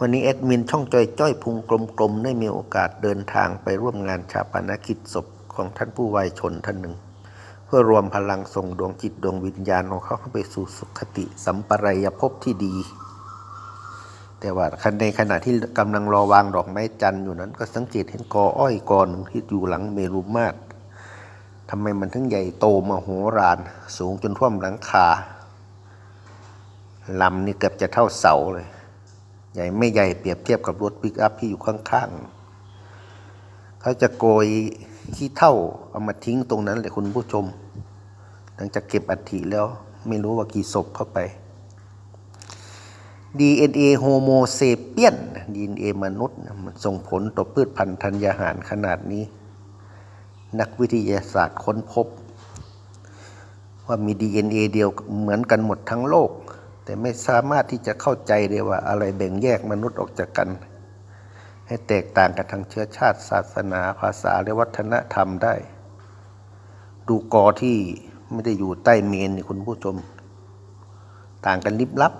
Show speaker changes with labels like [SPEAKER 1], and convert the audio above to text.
[SPEAKER 1] วันนี้แอดมินช่องจอยจ้อยพุงกลมๆได้มีโอกาสเดินทางไปร่วมงานชาปนกิจศพของท่านผู้วายชนท่านหนึ่ง เพื่อรวมพลังส่งดวงจิตดวงวิญญาณของเขาเข้าไปสู่สุคติสัมปรายภพที่ดี แต่ว่าในขณะที่กำลังรอวางดอกไม้จันทร์อยู่นั้น ก็สังเกตเห็นกออ้อยกอหนึ่งที่อยู่หลังเมรุมาตรทำไมมันถึงใหญ่โตมโหฬารสูงจนท่วมหลังคาลำนี่เกือบจะเท่าเสาเลย ใหญ่ไม่ใหญ่เปรียบเทียบกับรถปิกอัพที่อยู่ข้างๆเขาจะโกยขี้เท่าเอามาทิ้งตรงนั้นเลยคุณผู้ชม หลังจากเก็บอัฐิแล้วไม่รู้ว่ากี่ศพเข้าไป DNA โฮโมเซเปียน DNA มนุษย์มันส่งผลต่อพืชพันธุ์ธัญญาหารขนาดนี้ นักวิทยาศาสตร์ค้นพบ ว่ามี DNA เดียวเหมือนกันหมดทั้งโลก แต่ไม่สามารถที่จะเข้าใจได้ว่าอะไรแบ่งแยกมนุษย์ออกจากกัน ให้แตกต่างกันทางเชื้อชาติ ศาสนาภาษาและวัฒนธรรมได้ ดูกอที่ไม่ได้อยู่ใต้เมนนี่คุณผู้ชม ต่างกันลิบลับ